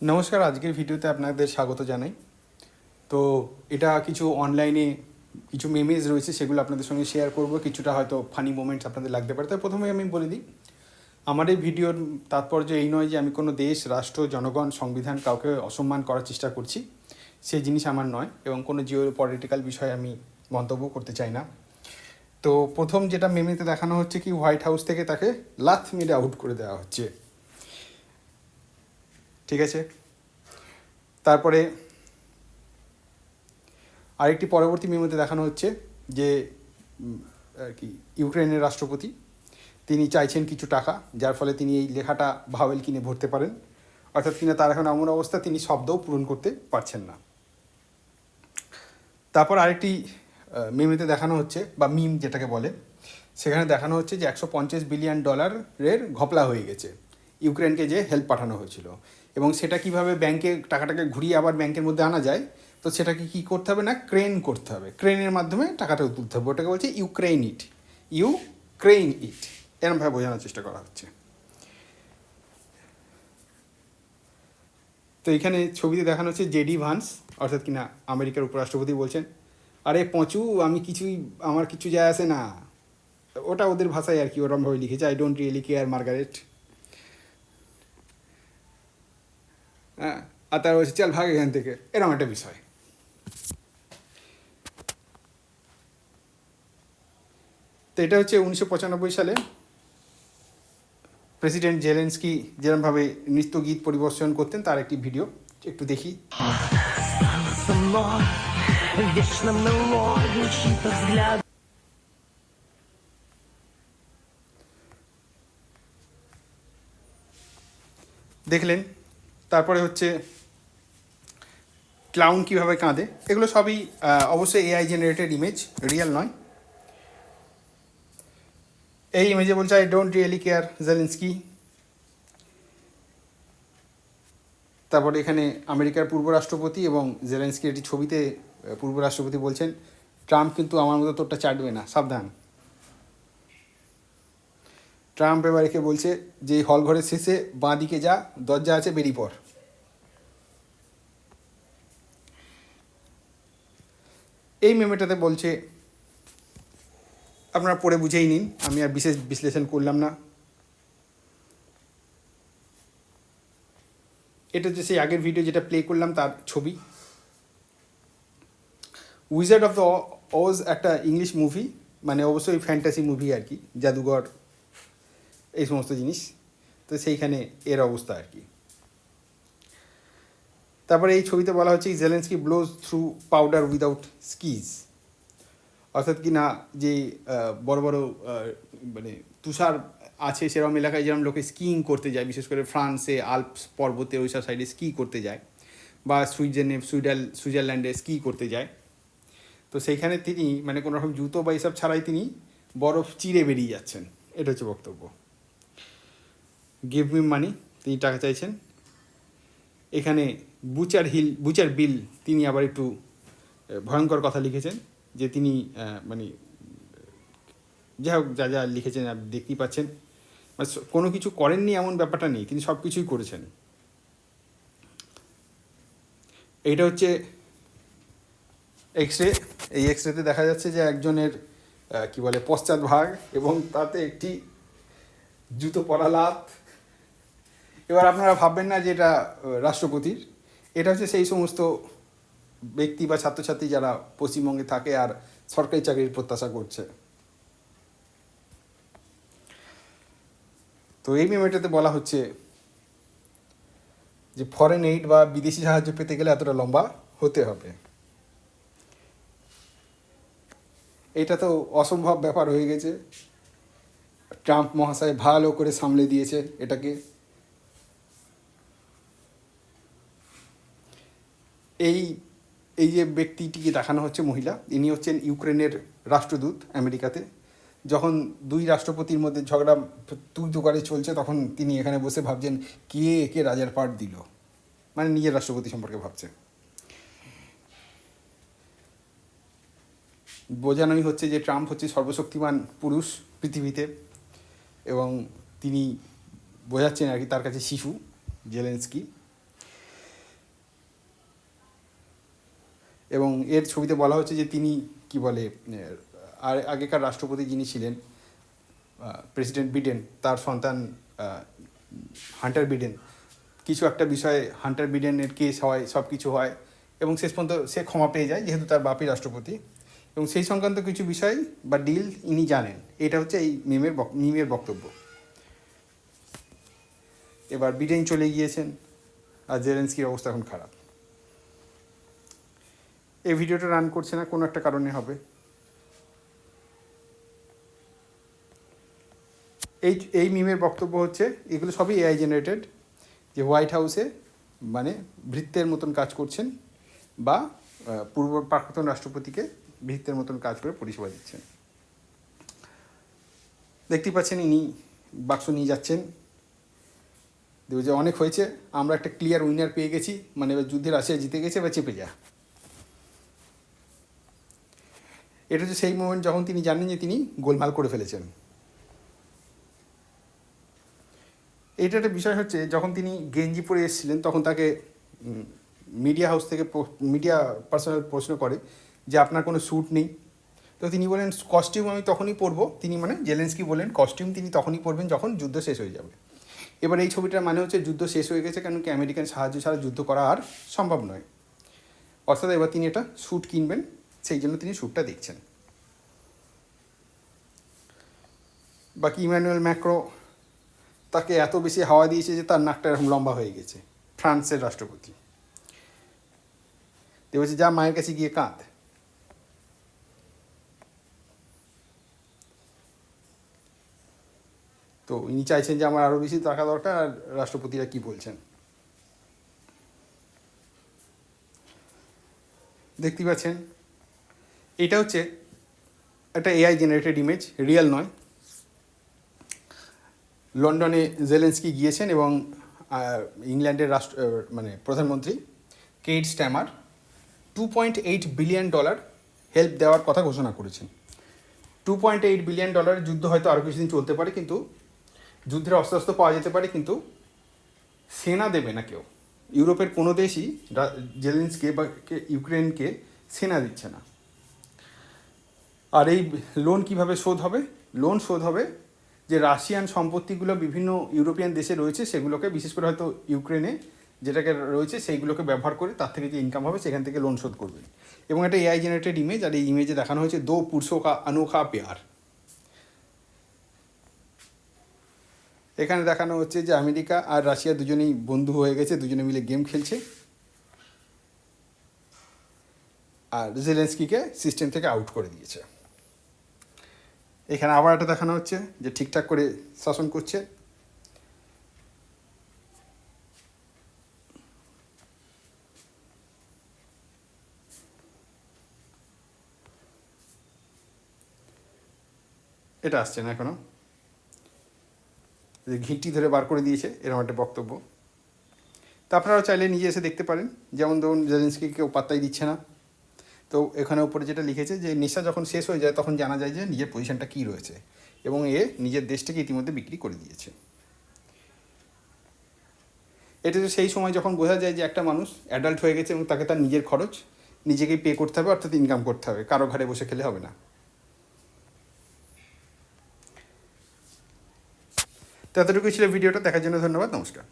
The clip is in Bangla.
নমস্কার, আজকের ভিডিওতে আপনাদের স্বাগত জানাই। তো এটা কিছু অনলাইনে কিছু মেমেজ রয়েছে, সেগুলো আপনাদের সঙ্গে শেয়ার করব। কিছুটা হয়তো ফানি মোমেন্টস আপনাদের লাগতে পারে। তাই প্রথমে আমি বলে দিই, আমার এই ভিডিওর তাৎপর্য এই নয় যে আমি কোনো দেশ, রাষ্ট্র, জনগণ, সংবিধান কাউকে অসম্মান করার চেষ্টা করছি। সেই জিনিস আমার নয় এবং কোনো জিও পলিটিক্যাল বিষয়ে আমি মন্তব্য করতে চাই না। তো প্রথম যেটা মেমেতে দেখানো হচ্ছে কি হোয়াইট হাউস থেকে তাকে লাথ মেরে আউট করে দেওয়া হচ্ছে। ঠিক আছে? তারপরে আরেকটি পরবর্তী মেমোতে দেখানো হচ্ছে যে আর কি ইউক্রেনের রাষ্ট্রপতি, তিনি চাইছেন কিছু টাকা, যার ফলে তিনি এই লেখাটা ভাওয়েল কিনে ভরতে পারেন। অর্থাৎ কিনা তার এখন এমন অবস্থা, তিনি শব্দও পূরণ করতে পারছেন না। তারপর আরেকটি মিমেতে দেখানো হচ্ছে, বা মিম যেটাকে বলে, সেখানে দেখানো হচ্ছে যে একশো পঞ্চাশ বিলিয়ন ডলারের ঘপলা হয়ে গেছে। ইউক্রেনকে যে হেল্প পাঠানো হয়েছিল। এবং সেটা কীভাবে ব্যাংকে টাকাটাকে ঘুরিয়ে আবার ব্যাংকের মধ্যে আনা যায়, তো সেটাকে কি করতে হবে না ক্রেন করতে হবে। ক্রেনের মাধ্যমে টাকাটা তুলতে হবে। ওটাকে বলছে Ukraine it. You crane it. এরমভাবে বোঝানোর চেষ্টা করা হচ্ছে। তো এখানে ছবিতে দেখানো হচ্ছে জেডি ভান্স, অর্থাৎ কিনা আমেরিকার উপরাষ্ট্রপতি বলছেন, আরে পঁচু, আমি কিছুই, আমার কিছু যায় আসে না। ওটা ওদের ভাষায় আর কি, ওরমভাবে লিখেছে I don't really care Margaret হ্যাঁ আর তারা বলছে, চল ভাগ এখান থেকে। এরকম একটা বিষয়। তো এটা হচ্ছে উনিশশো পঁচানব্বই সালে প্রেসিডেন্ট জেলেন্সকি যেরমভাবে নৃত্য গীত পরিবেশন করতেন, তার একটি ভিডিও। একটু দেখি। দেখলেন তারপরে হচ্ছে ক্লাউন কীভাবে কাঁদে? এগুলো সবই অবশ্যই এআই জেনারেটেড ইমেজ রিয়েল নয়। এই ইমেজে বলছে I don't really care Zelensky তারপরে এখানে আমেরিকার পূর্ব রাষ্ট্রপতি এবং জেলেন্সকি একটি ছবিতে পূর্ব রাষ্ট্রপতি বলছেন ট্রাম্প কিন্তু আমার মতো তোরটা চাটবে না, সাবধান। ট্রাম্প এবার একে বলছে যে, হল ঘরের শেষে বাঁ দিকে যা, দরজা আছে বেরিয়ে পর। এই মেমেটাতে বলছে, আপনারা পড়ে বুঝেই নিন, আমি আর বিশেষ বিশ্লেষণ করলাম না। এটা হচ্ছে সেই আগের ভিডিও যেটা প্লে করলাম, তার ছবি। উইজার্ড অফ দ্য ওজ একটা ইংলিশ মুভি মানে অবশ্যই ফ্যান্টাসি মুভি আর কি, জাদুঘর। এই সমস্ত জিনিস। তো সেইখানে এর অবস্থা আর কি। তারপরে এই ছবিতে বলা হচ্ছে Zelensky blows through powder without skis অর্থাৎ কি না, যে বড় বড় মানে তুষার আছে সেরকম এলাকায় যেরকম লোকে স্কিইং করতে যায়, বিশেষ করে ফ্রান্সে, আলপস পর্বতে ওইসব সাইডে স্কি করতে যায় বা সুইডেনে, সুইডাল, সুইজারল্যান্ডে স্কি করতে যায়। তো সেইখানে তিনি মানে কোনো রকম জুতো বা এইসব ছাড়াই তিনি বরফ চিরে বেরিয়ে যাচ্ছেন। এটা হচ্ছে বক্তব্য। গিভ মি মানি তিনি টাকা চাইছেন। এখানে বুচার হিল বুচার বিল তিনি আবার একটু ভয়ঙ্কর কথা লিখেছেন, যে তিনি মানে যাই হোক, যা যা লিখেছেন আপনি দেখতেই পাচ্ছেন। মানে কোনো কিছু করেননি এমন ব্যাপারটা নেই, তিনি সব কিছুই করেছেন। এইটা হচ্ছে এক্স রে এই এক্স রেতে দেখা যাচ্ছে যে একজনের কি বলে পশ্চাৎ ভাগ এবং তাতে একটি জুতো পরা লাত। এবার আপনারা ভাববেন না যে এটা রাষ্ট্রপতির। এটা হচ্ছে সেই সমস্ত ব্যক্তি বা ছাত্রছাত্রী যারা পশ্চিমবঙ্গে থাকে আর সরকারি চাকরির প্রত্যাশা করছে। তো এই মেমেটাতে বলা হচ্ছে যে ফরেন এইড বা বিদেশি সাহায্য পেতে গেলে এতটা লম্বা হতে হবে। এটা তো অসম্ভব ব্যাপার হয়ে গেছে। ট্রাম্প মহাশয় ভালো করে সামলে দিয়েছে এটাকে। এই এই যে ব্যক্তিটিকে দেখানো হচ্ছে মহিলা, ইনি হচ্ছেন ইউক্রেনের রাষ্ট্রদূত আমেরিকাতে। যখন দুই রাষ্ট্রপতির মধ্যে ঝগড়া তুই করে চলছে, তখন তিনি এখানে বসে ভাবছেন, কে একে রাজার পাট দিল? মানে নিজের রাষ্ট্রপতি সম্পর্কে ভাবছেন। বোঝানোই হচ্ছে যে ট্রাম্প হচ্ছে সর্বশক্তিমান পুরুষ পৃথিবীতে এবং তিনি বোঝাচ্ছেন আর কি তার কাছে শিশু, জেলেন্সকি। এবং এর ছবিতে বলা হচ্ছে যে তিনি কি বলে আর আগেকার রাষ্ট্রপতি যিনি ছিলেন প্রেসিডেন্ট বিডেন, তার সন্তান হান্টার বিডেন, কিছু একটা বিষয়ে হান্টার বিডেনের কেস হয়, সব কিছু হয় এবং শেষ পর্যন্ত সে ক্ষমা পেয়ে যায়, যেহেতু তার বাপই রাষ্ট্রপতি। এবং সেই সংক্রান্ত কিছু বিষয় বা ডিল ইনি জানেন, এটা হচ্ছে এই মিমের মিমের বক্তব্য। এবার বিডেন চলে গিয়েছেন, আর জেলেন্সকির অবস্থা এখন খারাপ। এই ভিডিওটা রান করছে না, কোনো একটা কারণে হবে। এই এই মিমের বক্তব্য হচ্ছে, এগুলো সবই এআই জেনারেটেড যে হোয়াইট হাউসে মানে ভৃত্যের মতন কাজ করছেন বা পূর্ব প্রাক্তন রাষ্ট্রপতিকে ভৃত্যের মতন কাজ করে পরিষেবা দিচ্ছেন। দেখতেই পাচ্ছেন ইনি বাক্স নিয়ে যাচ্ছেন। যে অনেক হয়েছে, আমরা একটা ক্লিয়ার উইনার পেয়ে গেছি মানে এবার যুদ্ধের আসে জিতে গেছে, এবার চেপে যা। এটা হচ্ছে সেই মোমেন্ট যখন তিনি জানেন যে তিনি গোলমাল করে ফেলেছেন। এটা একটা বিষয় হচ্ছে, যখন তিনি গেঞ্জি পরে এসেছিলেন, তখন তাকে মিডিয়া হাউস থেকে মিডিয়া পার্সোনাল প্রশ্ন করে যে আপনার কোনো স্যুট নেই। তো তিনি বলেন কস্টিউম আমি তখনই পরবো। তিনি মানে জেলেন্সকি বলেন কস্টিউম তিনি তখনই পরবেন যখন যুদ্ধ শেষ হয়ে যাবে। এবার এই ছবিটার মানে হচ্ছে যুদ্ধ শেষ হয়ে গেছে, কারণ কি আমেরিকান সাহায্য ছাড়া যুদ্ধ করা আর সম্ভব নয়। অর্থাৎ এবার তিনি একটা স্যুট কিনবেন। সেই জন্য তিনি স্যুটটা দেখছেন। বাকি ইমানুয়েল ম্যাক্রো তাকে এত বেশি হাওয়া দিয়েছে যে তার নাকটা এরকম লম্বা হয়ে গেছে, ফ্রান্সের রাষ্ট্রপতি। তো বলছে যা মায়ের কাছে গিয়ে কাঁদ। তো ইনি চাইছেন যে আমার আরও বেশি টাকা দরকার, আর রাষ্ট্রপতিরা কি বলছেন? দেখতে পাচ্ছেন এটা হচ্ছে একটা এআই জেনারেটেড ইমেজ রিয়েল নয়। লন্ডনে জেলেন্সকি গিয়েছেন এবং ইংল্যান্ডের রাষ্ট্র মানে প্রধানমন্ত্রী Keir Starmer two point eight billion dollar help দেওয়ার কথা ঘোষণা করেছেন। টু পয়েন্ট এইট বিলিয়ন ডলারের যুদ্ধ হয়তো আরও কিছুদিন চলতে পারে কিন্তু, যুদ্ধের অস্ত্র পাওয়া যেতে পারে কিন্তু সেনা দেবে না কেউ। ইউরোপের কোনো দেশই জেলেন্সকে বা ইউক্রেনকে সেনা দিচ্ছে না। আর এই লোন কীভাবে শোধ হবে? লোন শোধ হবে যে রাশিয়ান সম্পত্তিগুলো বিভিন্ন ইউরোপিয়ান দেশে রয়েছে, সেগুলোকে বিশেষ করে হয়তো ইউক্রেনে যেটাকে রয়েছে, সেইগুলোকে ব্যবহার করে তার থেকে যে ইনকাম হবে, সেখান থেকে লোন শোধ করবে। এবং একটা এআই জেনারেটেড ইমেজ আর এই ইমেজে দেখানো হয়েছে দো পুরুষো কা অনোখা পেয়ার। এখানে দেখানো হচ্ছে যে আমেরিকা আর রাশিয়া দুজনেই বন্ধু হয়ে গেছে, দুজনে মিলে গেম খেলছে। আর জেলেন্সকিকে সিস্টেম থেকে আউট করে দিয়েছে। এখানে আবার একটা দেখানো হচ্ছে যে ঠিকঠাক করে শাসন করছে। এটা আসছে না এখনও। যে ঘিঁটি ধরে বার করে দিয়েছে, এরকম একটা বক্তব্য। তা আপনারা চাইলে নিজে এসে দেখতে পারেন। যেমন ধরুন জেলেন্সকি কেউ পাত্তাই দিচ্ছে না। তো এখানে উপরে যেটা লিখেছে যে নেশা যখন শেষ হয়ে যায়, তখন জানা যায় যে নিজের পজিশনটা কী রয়েছে এবং এ নিজের দেশটাকে ইতিমধ্যে বিক্রি করে দিয়েছে। এটা তো সেই সময় যখন বোঝা যায় যে একটা মানুষ অ্যাডাল্ট হয়ে গেছে এবং তাকে তার নিজের খরচ নিজেকেই পে করতে হবে, অর্থাৎ ইনকাম করতে হবে, কারও ঘরে বসে খেলে হবে না। তো এতটুকু ছিল ভিডিওটা, দেখার জন্য ধন্যবাদ, নমস্কার।